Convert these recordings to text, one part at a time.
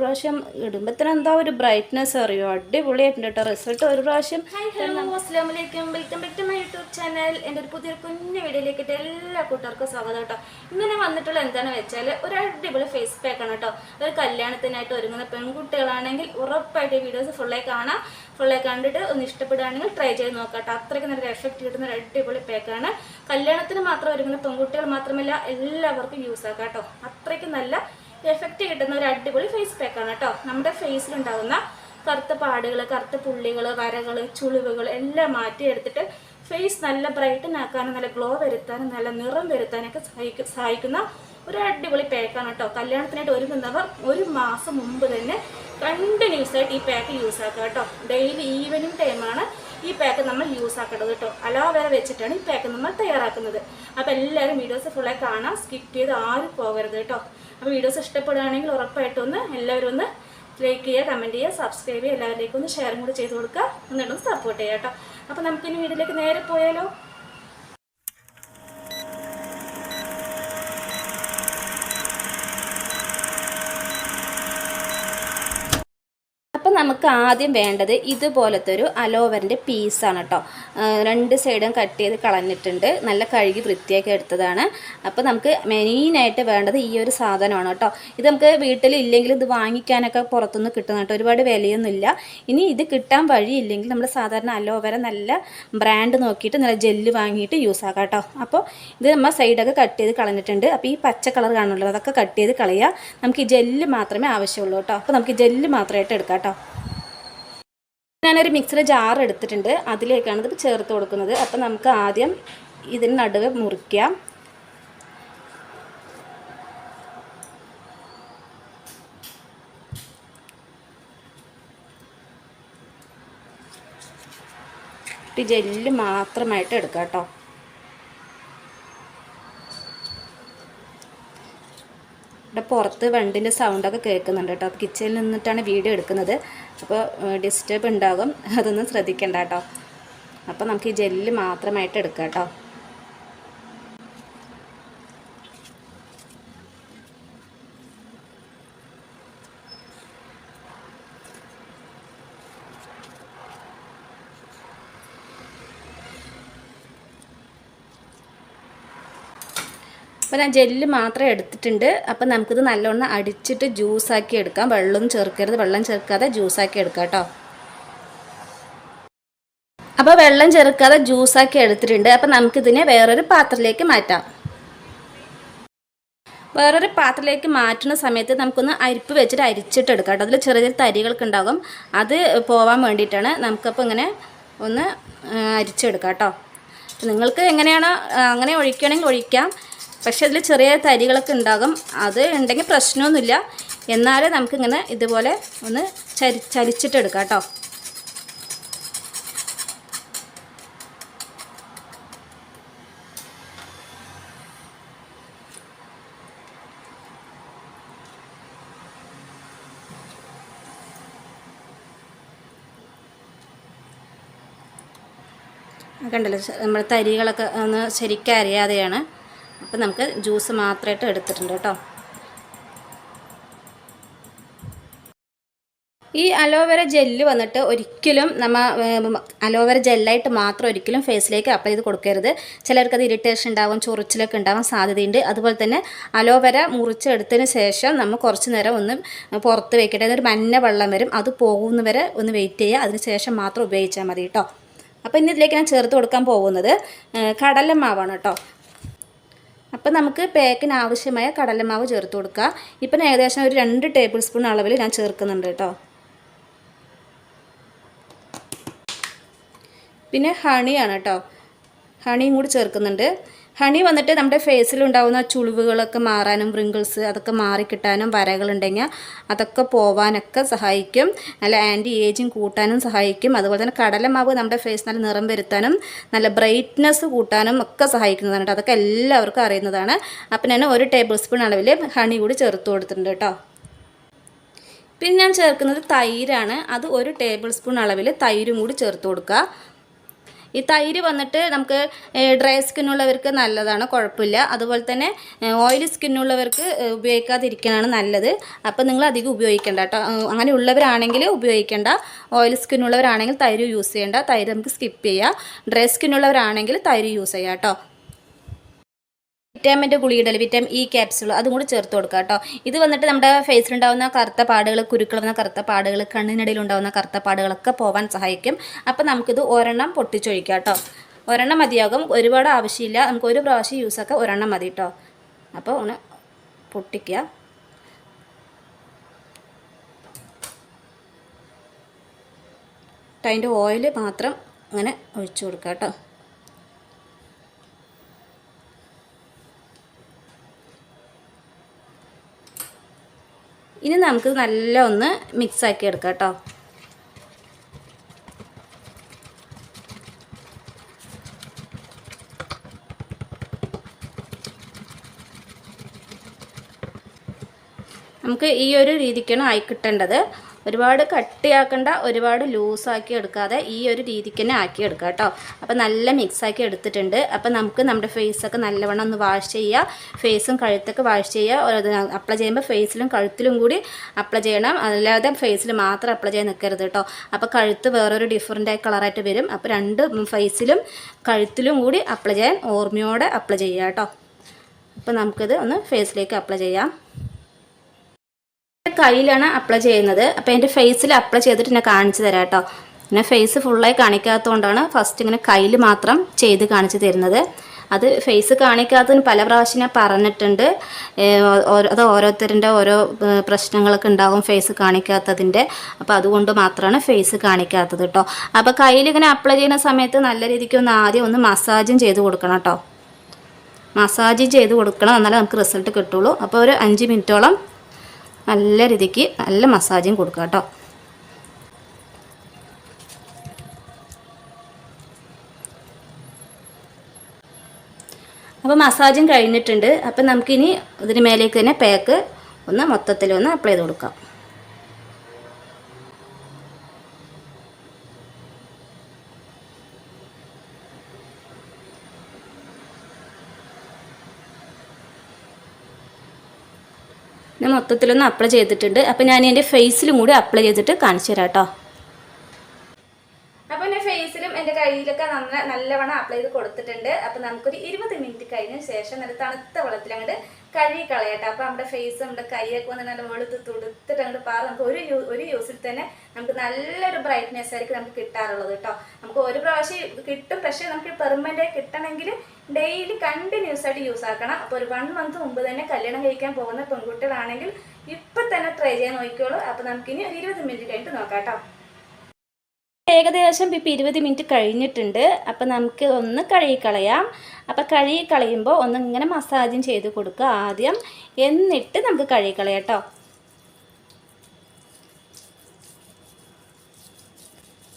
പ്രാവശ്യം ഇടുമ്പോ തന്നെ എന്താ ഒരു ബ്രൈറ്റ്നെസ് അറിയോ? അടിപൊളിയായിട്ടുണ്ട് കേട്ടോ റിസൾട്ട് ഒരു പ്രാവശ്യം അസ്സാം വലൈക്കും welcome back to my YouTube channel എന്റെ ഒരു പുതിയൊരു കുഞ്ഞു വീഡിയോയിലേക്ക് എല്ലാ കൂട്ടുകാർക്കും സ്വാഗതം കേട്ടോ ഇങ്ങനെ വന്നിട്ടുള്ള എന്താണെന്ന് വെച്ചാൽ ഒരു അടിപൊളി ഫേസ് പാക്കാണ് കേട്ടോ ഒരു കല്യാണത്തിനായിട്ട് ഒരുങ്ങുന്ന പെൺകുട്ടികളാണെങ്കിൽ ഉറപ്പായിട്ട് ഈ വീഡിയോസ് ഫുള്ളായി കാണാം. ഫുള്ളായി കണ്ടിട്ട് ഒന്ന് ഇഷ്ടപ്പെടുകയാണെങ്കിൽ ട്രൈ ചെയ്ത് നോക്കാം കേട്ടോ അത്രയ്ക്ക് നല്ല എഫക്റ്റ് കിട്ടുന്ന ഒരു അടിപൊളി പാക്കാണ് കല്യാണത്തിന് മാത്രം ഒരുങ്ങുന്ന പെൺകുട്ടികൾ മാത്രമല്ല എല്ലാവർക്കും യൂസ് ആക്കാം കേട്ടോ അത്രയ്ക്ക് നല്ല എഫക്റ്റ് കിട്ടുന്ന ഒരു അടിപൊളി ഫേസ് പാക്കാണ് കേട്ടോ നമ്മുടെ ഫേസിലുണ്ടാകുന്ന കറുത്ത പാടുകൾ കറുത്ത പുള്ളികൾ വരകൾ ചുളിവുകൾ എല്ലാം മാറ്റിയെടുത്തിട്ട് ഫേസ് നല്ല ബ്രൈറ്റൻ ആക്കാനും നല്ല ഗ്ലോ വരുത്താനും നല്ല നിറം വരുത്താനൊക്കെ സഹായിക്കും സഹായിക്കുന്ന ഒരു അടിപൊളി പാക്കാണ് കേട്ടോ കല്യാണത്തിനായിട്ട് ഒരുങ്ങുന്നവർ ഒരു മാസം മുമ്പ് തന്നെ കണ്ടിന്യൂസ് ആയിട്ട് ഈ പാക്ക് യൂസ് ആക്കുക കേട്ടോ ഡെയിലി ഈവനിങ് ടൈമാണ് ഈ പാക്ക് നമ്മൾ യൂസ് ആക്കേണ്ടത് കേട്ടോ അലോവേര വെച്ചിട്ടാണ് ഈ പാക്ക് നമ്മൾ തയ്യാറാക്കുന്നത്. അപ്പോൾ എല്ലാവരും വീഡിയോസ് ഫുള്ളായി കാണാം സ്കിപ്പ് ചെയ്ത് ആരും പോകരുത് കേട്ടോ അപ്പോൾ വീഡിയോസ് ഇഷ്ടപ്പെടുകയാണെങ്കിൽ ഉറപ്പായിട്ടും ഒന്ന് എല്ലാവരും ഒന്ന് ലൈക്ക് ചെയ്യുക കമന്റ് ചെയ്യുക സബ്സ്ക്രൈബ് ചെയ്യുക എല്ലാവരിലേക്കും ഒന്ന് ഷെയറും കൂടി ചെയ്ത് കൊടുക്കുക. എന്നിട്ടൊന്ന് സപ്പോർട്ട് ചെയ്യുക കേട്ടോ. അപ്പോൾ നമുക്കിനി വീട്ടിലേക്ക് നേരെ പോയാലോ അപ്പം നമുക്ക് ആദ്യം വേണ്ടത് ഇതുപോലത്തെ ഒരു അലോവറിന്റെ പീസാണ് കേട്ടോ. രണ്ട് സൈഡും കട്ട് ചെയ്ത് കളഞ്ഞിട്ടുണ്ട്. നല്ല കഴുകി വൃത്തിയാക്കി എടുത്തതാണ്. അപ്പോൾ നമുക്ക് മെയിനായിട്ട് വേണ്ടത് ഈ ഒരു സാധനമാണ് കേട്ടോ. ഇത് നമുക്ക് വീട്ടിൽ ഇല്ലെങ്കിൽ ഇത് വാങ്ങിക്കാനൊക്കെ പുറത്തുനിന്ന് കിട്ടുന്ന കേട്ടോ. ഒരുപാട് വിലയൊന്നുമില്ല. ഇനി ഇത് കിട്ടാൻ വഴിയില്ലെങ്കിൽ നമ്മൾ സാധാരണ അലോവര നല്ല ബ്രാൻഡ് നോക്കിയിട്ട് നല്ല ജെല്ല് വാങ്ങിയിട്ട് യൂസ് ആക്കാം കേട്ടോ. അപ്പോൾ ഇത് നമ്മൾ സൈഡൊക്കെ കട്ട് ചെയ്ത് കളഞ്ഞിട്ടുണ്ട്. അപ്പോൾ ഈ പച്ച കളർ കാണുള്ളൂ അതൊക്കെ കട്ട് ചെയ്ത് കളയുക. നമുക്ക് ഈ ജെല്ല് മാത്രമേ ആവശ്യമുള്ളൂ കേട്ടോ. അപ്പോൾ നമുക്ക് ജെല്ല് മാത്രമായിട്ട് എടുക്കാം കേട്ടോ. ഞാനൊരു മിക്സിയുടെ ജാർ എടുത്തിട്ടുണ്ട്. അതിലേക്കാണ് ഇത് ചേർത്ത് കൊടുക്കുന്നത്. അപ്പം നമുക്ക് ആദ്യം ഇതിന് നടുവ് മുറിക്കാം. ജെല്ല് മാത്രമായിട്ട് എടുക്കാം കേട്ടോ. പുറത്ത് വണ്ടിന്റെ സൗണ്ടൊക്കെ കേൾക്കുന്നുണ്ട് കേട്ടോ. കിച്ചണിൽ നിന്നിട്ടാണ് വീഡിയോ എടുക്കുന്നത്. അപ്പോൾ ഡിസ്റ്റർബ് ഉണ്ടാകും. അതൊന്നും ശ്രദ്ധിക്കണ്ട കേട്ടോ. അപ്പോൾ നമുക്ക് ഈ ജെല്ല് മാത്രമായിട്ട് എടുക്കാം കേട്ടോ. അപ്പോൾ ഞാൻ ജെല്ല് മാത്രമേ എടുത്തിട്ടുണ്ട്. അപ്പോൾ നമുക്കിത് നല്ലോണം അടിച്ചിട്ട് ജ്യൂസാക്കി എടുക്കാം. വെള്ളം ചേർക്കരുത്. വെള്ളം ചേർക്കാതെ ജ്യൂസാക്കി എടുക്കാം കേട്ടോ. അപ്പോൾ വെള്ളം ചേർക്കാതെ ജ്യൂസാക്കി എടുത്തിട്ടുണ്ട്. അപ്പോൾ നമുക്കിതിനെ വേറൊരു പാത്രത്തിലേക്ക് മാറ്റാം. വേറൊരു പാത്രത്തിലേക്ക് മാറ്റുന്ന സമയത്ത് നമുക്കൊന്ന് അരിപ്പ് വെച്ചിട്ട് അരിച്ചിട്ട് എടുക്കാം കേട്ടോ. അതിൽ ചെറിയ ചെറിയ തരികൾക്ക് ഉണ്ടാകും അത് പോവാൻ വേണ്ടിയിട്ടാണ് നമുക്കപ്പോൾ ഇങ്ങനെ ഒന്ന് അരിച്ചെടുക്കാം കേട്ടോ. നിങ്ങൾക്ക് എങ്ങനെയാണോ അങ്ങനെ ഒഴിക്കുകയാണെങ്കിൽ ഒഴിക്കാം. പക്ഷേ അതിൽ ചെറിയ തരികളൊക്കെ ഉണ്ടാകും. അത് ഉണ്ടെങ്കിൽ പ്രശ്നമൊന്നുമില്ല. എന്നാലും നമുക്കിങ്ങനെ ഇതുപോലെ ഒന്ന് ചരി ചലിച്ചിട്ടെടുക്കാം കേട്ടോ. കണ്ടല്ലോ നമ്മുടെ തരികളൊക്കെ ഒന്ന് ശരിക്കും അറിയാതെയാണ്. അപ്പം നമുക്ക് ജ്യൂസ് മാത്രമായിട്ട് എടുത്തിട്ടുണ്ട് കേട്ടോ. ഈ അലോവേര ജെല്ല് വന്നിട്ട് ഒരിക്കലും നമ്മ അലോവേര ജെല്ലായിട്ട് മാത്രം ഒരിക്കലും ഫേസിലേക്ക് അപ്ലൈ ചെയ്ത് കൊടുക്കരുത്. ചിലർക്ക് അത് ഇറിറ്റേഷൻ ഉണ്ടാവും ചൊറിച്ചിലൊക്കെ ഉണ്ടാവാൻ സാധ്യതയുണ്ട്. അതുപോലെ തന്നെ അലോവേര മുറിച്ചെടുത്തതിന് ശേഷം നമ്മൾ കുറച്ച് നേരം ഒന്ന് പുറത്ത് വെക്കട്ടെ. അതൊരു മഞ്ഞ വെള്ളം വരും അത് പോകുന്നവരെ ഒന്ന് വെയിറ്റ് ചെയ്യുക. അതിന് ശേഷം മാത്രം ഉപയോഗിച്ചാൽ മതി കേട്ടോ. അപ്പോൾ ഇനി ഇതിലേക്ക് ഞാൻ ചേർത്ത് കൊടുക്കാൻ പോകുന്നത് കടലമാവാണ് കേട്ടോ. അപ്പം നമുക്ക് പേക്കിന് ആവശ്യമായ കടലമാവ് ചേർത്ത് കൊടുക്കുക ഇപ്പം ഏകദേശം ഒരു രണ്ട് ടേബിൾ സ്പൂൺ അളവിൽ ഞാൻ ചേർക്കുന്നുണ്ട് കേട്ടോ. പിന്നെ ഹണിയാണ് കേട്ടോ. ഹണിയും കൂടി ചേർക്കുന്നുണ്ട്. ഹണി വന്നിട്ട് നമ്മുടെ ഫേസിലുണ്ടാകുന്ന ചുളിവുകളൊക്കെ മാറാനും റിങ്കിൾസ് അതൊക്കെ മാറിക്കിട്ടാനും വരകളുണ്ടെങ്കിൽ അതൊക്കെ പോവാനൊക്കെ സഹായിക്കും. നല്ല ആന്റി ഏജിങ് കൂട്ടാനും സഹായിക്കും. അതുപോലെ തന്നെ കടലമാവ് നമ്മുടെ ഫേസ് നല്ല നിറം വരുത്താനും നല്ല ബ്രൈറ്റ്നസ് കൂട്ടാനും ഒക്കെ സഹായിക്കുന്നതാണ് കേട്ടോ. അതൊക്കെ എല്ലാവർക്കും അറിയുന്നതാണ്. അപ്പം ഞാൻ ഒരു ടേബിൾ സ്പൂൺ അളവിൽ ഹണി കൂടി ചേർത്ത് കൊടുത്തിട്ടുണ്ട് കേട്ടോ. പിന്നെ ഞാൻ ചേർക്കുന്നത് തൈരാണ്. അത് ഒരു ടേബിൾ സ്പൂൺ അളവിൽ തൈരും കൂടി ചേർത്ത് കൊടുക്കുക. ഈ തൈര് വന്നിട്ട് നമുക്ക് ഡ്രൈ സ്കിന്നുള്ളവർക്ക് നല്ലതാണ് കുഴപ്പമില്ല. അതുപോലെ തന്നെ ഓയിലി സ്കിന്നുള്ളവർക്ക് ഉപയോഗിക്കാതിരിക്കാനാണ് നല്ലത്. അപ്പം നിങ്ങൾ അധികം ഉപയോഗിക്കേണ്ട കേട്ടോ. അങ്ങനെ ഉള്ളവരാണെങ്കിൽ ഉപയോഗിക്കേണ്ട. ഓയിൽ സ്കിന്നുള്ളവരാണെങ്കിൽ തൈര് യൂസ് ചെയ്യേണ്ട. തൈര് നമുക്ക് സ്കിപ്പ് ചെയ്യാം. ഡ്രൈ സ്കിന്നുള്ളവരാണെങ്കിൽ തൈര് യൂസ് ചെയ്യാം കേട്ടോ. വിറ്റാമിന്റെ ഗുളികയുടെ വിറ്റാമിൻ ഇ ക്യാപ്സ്യൂൾ അതും കൂടി ചേർത്ത് കൊടുക്കുക കേട്ടോ. ഇത് വന്നിട്ട് നമ്മുടെ ഫേസിലുണ്ടാവുന്ന കറുത്ത പാടുകൾ കുരുക്കൾ വന്ന കറുത്ത പാടുകൾ കണ്ണിനിടയിൽ ഉണ്ടാകുന്ന കറുത്ത പാടുകളൊക്കെ പോകാൻ സഹായിക്കും. അപ്പോൾ നമുക്കിത് ഒരെണ്ണം പൊട്ടിച്ചൊഴിക്കാം കേട്ടോ. ഒരെണ്ണം മതിയാകും. ഒരുപാട് ആവശ്യമില്ല. നമുക്ക് ഒരു പ്രാവശ്യം യൂസൊക്കെ ഒരെണ്ണം മതി കേട്ടോ. അപ്പോൾ ഒന്ന് പൊട്ടിക്കുക. അതിന്റെ ഓയിൽ മാത്രം അങ്ങനെ ഒഴിച്ചു കൊടുക്കുക കേട്ടോ ഇനി നമുക്ക് നല്ല ഒന്ന് മിക്സ് ആക്കി എടുക്കാം കേട്ടോ നമുക്ക് ഈ ഒരു രീതിക്കാണ് ആയി കിട്ടേണ്ടത്. ഒരുപാട് കട്ടിയാക്കണ്ട ഒരുപാട് ലൂസാക്കി എടുക്കാതെ ഈ ഒരു രീതിക്ക് തന്നെ ആക്കി എടുക്കുക കേട്ടോ. അപ്പോൾ നല്ല മിക്സാക്കി എടുത്തിട്ടുണ്ട്. അപ്പോൾ നമുക്ക് നമ്മുടെ ഫേസൊക്കെ നല്ലവണ്ണം ഒന്ന് വാഷ് ചെയ്യുക. ഫേസും കഴുത്തൊക്കെ വാഷ് ചെയ്യുക. അപ്ലൈ ചെയ്യുമ്പോൾ ഫേസിലും കഴുത്തിലും കൂടി അപ്ലൈ ചെയ്യണം. അല്ലാതെ ഫേസിൽ മാത്രം അപ്ലൈ ചെയ്യാൻ നിൽക്കരുത് കേട്ടോ. അപ്പോൾ കഴുത്ത് വേറൊരു ഡിഫറന്റ് ആയി കളറായിട്ട് വരും. അപ്പോൾ രണ്ട് ഫേസിലും കഴുത്തിലും കൂടി അപ്ലൈ ചെയ്യാൻ ഓർമ്മയോടെ അപ്ലൈ ചെയ്യുക കേട്ടോ. അപ്പോൾ നമുക്കിത് ഒന്ന് ഫേസിലേക്ക് അപ്ലൈ ചെയ്യാം. കയ്യിലാണ് അപ്ലൈ ചെയ്യുന്നത്. അപ്പോൾ എന്റെ ഫേസിൽ അപ്ലൈ ചെയ്തിട്ട് ഞാൻ കാണിച്ചു തരാം കേട്ടോ പിന്നെ ഫേസ് ഫുള്ളായി കാണിക്കാത്തതുകൊണ്ടാണ് ഫസ്റ്റ് ഇങ്ങനെ കയ്യിൽ മാത്രം ചെയ്ത് കാണിച്ചു തരുന്നത്. അത് ഫേസ് കാണിക്കാത്തതിന് പല പ്രാവശ്യം ഞാൻ പറഞ്ഞിട്ടുണ്ട്. അത് ഓരോരുത്തരുടെ ഓരോ പ്രശ്നങ്ങളൊക്കെ ഉണ്ടാകും ഫേസ് കാണിക്കാത്തതിന്റെ അപ്പോൾ അതുകൊണ്ട് മാത്രമാണ് ഫേസ് കാണിക്കാത്തത് കേട്ടോ അപ്പോൾ കയ്യിൽ ഇങ്ങനെ അപ്ലൈ ചെയ്യുന്ന സമയത്ത് നല്ല രീതിക്ക് ഒന്ന് ആദ്യം ഒന്ന് മസാജും ചെയ്ത് കൊടുക്കണം കേട്ടോ മസാജ് ചെയ്ത് കൊടുക്കണം. എന്നാലേ നമുക്ക് റിസൾട്ട് കിട്ടുള്ളൂ. അപ്പോൾ ഒരു അഞ്ച് മിനിറ്റോളം നല്ല രീതിക്ക് നല്ല മസാജും കൊടുക്കുക കേട്ടോ. അപ്പോൾ മസാജും കഴിഞ്ഞിട്ടുണ്ട്. അപ്പം നമുക്കിനി ഇതിന് മേലേക്ക് തന്നെ പാക്ക് ഒന്ന് മൊത്തത്തിൽ ഒന്ന് അപ്ലൈ ചെയ്ത് കൊടുക്കാം. ഞാൻ മൊത്തത്തിലൊന്ന് അപ്ലൈ ചെയ്തിട്ടുണ്ട്. അപ്പം ഞാൻ എന്റെ ഫേസിലും കൂടി അപ്ലൈ ചെയ്തിട്ട് കാണിച്ചു തരാം കേട്ടോ അപ്പോൾ എന്റെ ഫേസിലും എന്റെ കയ്യിലൊക്കെ നന്ന നല്ലവണ്ണം അപ്ലൈ ചെയ്ത് കൊടുത്തിട്ടുണ്ട്. അപ്പോൾ നമുക്കൊരു ഇരുപത് മിനിറ്റ് കഴിഞ്ഞ ശേഷം നല്ല തണുത്ത വെള്ളത്തിൽ അങ്ങോട്ട് കഴുകി കളയട്ടെ അപ്പോൾ നമ്മുടെ ഫേസ് നമ്മുടെ കൈയൊക്കെ വന്ന് നല്ല വെളുത്ത് തുടുത്തിട്ട് അങ്ങോട്ട് പാറ. നമുക്ക് ഒരു ഒരു യൂസിൽ തന്നെ നമുക്ക് നല്ലൊരു ബ്രൈറ്റ്നെസ് ആയിരിക്കും നമുക്ക് കിട്ടാറുള്ളത് കേട്ടോ നമുക്ക് ഒരു പ്രാവശ്യം കിട്ടും. പക്ഷേ നമുക്ക് പെർമനന്റ് കിട്ടണമെങ്കിൽ ഡെയിലി കണ്ടിന്യൂസ് ആയിട്ട് യൂസ് ആക്കണം. അപ്പോൾ ഒരു വൺ മന്ത് മുമ്പ് തന്നെ കല്യാണം കഴിക്കാൻ പോകുന്ന പെൺകുട്ടികളാണെങ്കിൽ ഇപ്പം തന്നെ ട്രൈ ചെയ്യാൻ നോക്കിക്കോളൂ. അപ്പോൾ നമുക്കിനി ഒരു ഇരുപത് മിനിറ്റ് കഴിഞ്ഞിട്ട് നോക്കാം കേട്ടോ. ഏകദേശം ഇപ്പം ഇരുപത് മിനിറ്റ് കഴിഞ്ഞിട്ടുണ്ട്. അപ്പം നമുക്ക് ഒന്ന് കഴുകിക്കളയാം അപ്പം കഴുകിക്കളയുമ്പോൾ ഒന്ന് ഇങ്ങനെ മസാജും ചെയ്ത് കൊടുക്കുക ആദ്യം. എന്നിട്ട് നമുക്ക് കഴുകിക്കളയാം കേട്ടോ.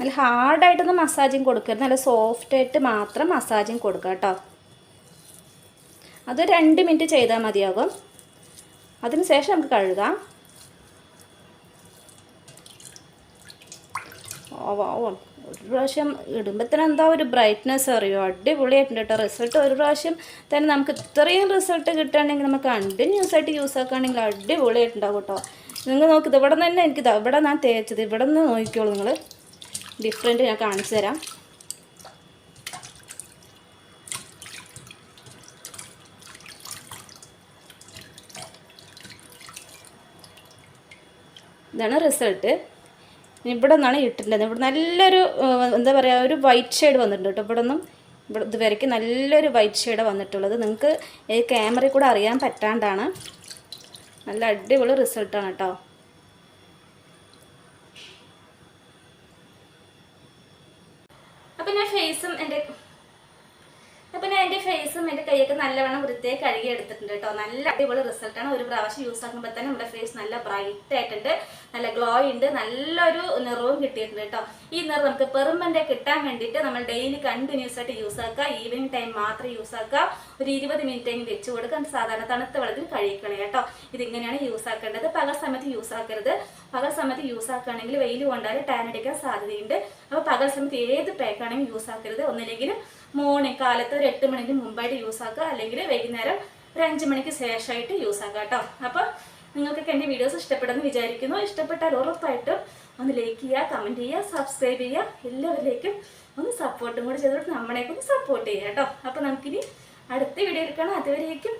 നല്ല ഹാർഡായിട്ടൊന്നും മസാജിങ് കൊടുക്കരുത്. നല്ല സോഫ്റ്റായിട്ട് മാത്രം മസാജിങ് കൊടുക്കുക കേട്ടോ അത് രണ്ട് മിനിറ്റ് ചെയ്താൽ മതിയാകും. അതിന് ശേഷം നമുക്ക് കഴുകാം. ഓ വാ. ഓ ഒരു പ്രാവശ്യം ഇടുമ്പോൾ തന്നെ എന്താ ഒരു ബ്രൈറ്റ്നെസ് അറിയോ? അടിപൊളിയായിട്ടുണ്ട് കേട്ടോ റിസൾട്ട് ഒരു പ്രാവശ്യം തന്നെ നമുക്ക് ഇത്രയും റിസൾട്ട് കിട്ടുകയാണെങ്കിൽ നമുക്ക് കണ്ടിന്യൂസ് ആയിട്ട് യൂസ് ആക്കുകയാണെങ്കിൽ അടിപൊളിയായിട്ടുണ്ടാവും കേട്ടോ നിങ്ങൾ നോക്ക് ഇത് ഇവിടെ നിന്ന് തന്നെ എനിക്കിതാ ഇവിടെ ഞാൻ തേച്ചത് ഇവിടെ നിന്ന് നോക്കിക്കോളൂ നിങ്ങൾ ഡിഫറെന്റ് ഞാൻ കാണിച്ചു തരാം. ഇതാണ് റിസൾട്ട് ഇവിടെ നിന്നാണ് ഇട്ടിട്ടുള്ളത്. ഇവിടെ നല്ലൊരു എന്താ പറയുക ഒരു വൈറ്റ് ഷെയ്ഡ് വന്നിട്ടുണ്ട് കേട്ടോ. ഇവിടെ നിന്നും ഇവിടെ ഇതുവരയ്ക്ക് നല്ലൊരു വൈറ്റ് ഷെയ്ഡ് വന്നിട്ടുള്ളത്. നിങ്ങൾക്ക് ഈ ക്യാമറയിൽ കൂടെ അറിയാൻ പറ്റാണ്ടാണ്. നല്ല അടിപൊളി റിസൾട്ടാണ് കേട്ടോ. ഞാൻ ഫേസും എന്റെ അപ്പൊ ഞാൻ എന്റെ ഫേസും എന്റെ കൈയൊക്കെ നല്ലവണ്ണം വൃത്തിയായി കഴുകി എടുത്തിട്ടുണ്ട് കേട്ടോ. നല്ല അടിപൊളി റിസൾട്ടാണ് ഒരു പ്രാവശ്യം യൂസ് ആക്കുമ്പോൾ തന്നെ നമ്മുടെ ഫേസ് നല്ല ബ്രൈറ്റ് ആയിട്ടുണ്ട്. നല്ല ഗ്ലോ ഉണ്ട്. നല്ലൊരു നിറവും കിട്ടിയിട്ടുണ്ട് കേട്ടോ. ഈ നിറം നമുക്ക് പെർമനന്റ് കിട്ടാൻ വേണ്ടിയിട്ട് നമ്മൾ ഡെയിലി കണ്ടിന്യൂസ് ആയിട്ട് യൂസ് ആക്കുക. ഈവനിങ് ടൈം മാത്രം യൂസ് ആക്കുക. ഒരു ഇരുപത് മിനിറ്റ് എങ്കിലും വെച്ച് കൊടുക്കുക. സാധാരണ തണുത്ത വെള്ളത്തിൽ കഴിക്കണേ കേട്ടോ. ഇതിങ്ങനെയാണ് യൂസ് ആക്കേണ്ടത്. പകൽ സമയത്ത് യൂസ് ആക്കരുത്. പകൽ സമയത്ത് യൂസ് ആക്കുകയാണെങ്കിൽ വെയിൽ കൊണ്ടാൽ ടാൻ അടിക്കാൻ സാധ്യതയുണ്ട്. അപ്പോൾ പകൽ സമയത്ത് ഏത് പാക്കാണെങ്കിലും യൂസ് ആക്കരുത്. ഒന്നില്ലെങ്കിൽ മോർണിംഗ് കാലത്ത് ഒരു എട്ട് മണിക്ക് മുമ്പായിട്ട് യൂസ് ആക്കുക. അല്ലെങ്കിൽ വൈകുന്നേരം ഒരു അഞ്ച് മണിക്ക് ശേഷമായിട്ട് യൂസ് ആക്കുക കേട്ടോ. അപ്പോൾ നിങ്ങൾക്കൊക്കെ എന്റെ വീഡിയോസ് ഇഷ്ടപ്പെടുമെന്ന് വിചാരിക്കുന്നു. ഇഷ്ടപ്പെട്ടാൽ ഉറപ്പായിട്ടും ഒന്ന് ലൈക്ക് ചെയ്യുക കമന്റ് ചെയ്യുക സബ്സ്ക്രൈബ് ചെയ്യുക. എല്ലാവരിലേക്കും ഒന്ന് സപ്പോർട്ടും കൂടി ചെയ്തുകൊണ്ട് നമ്മളെയൊക്കെ ഒന്ന് സപ്പോർട്ട് ചെയ്യുക കേട്ടോ. അപ്പോൾ നമുക്കിനി അടുത്ത വീഡിയോ എടുക്കണം. അതുവരേക്കും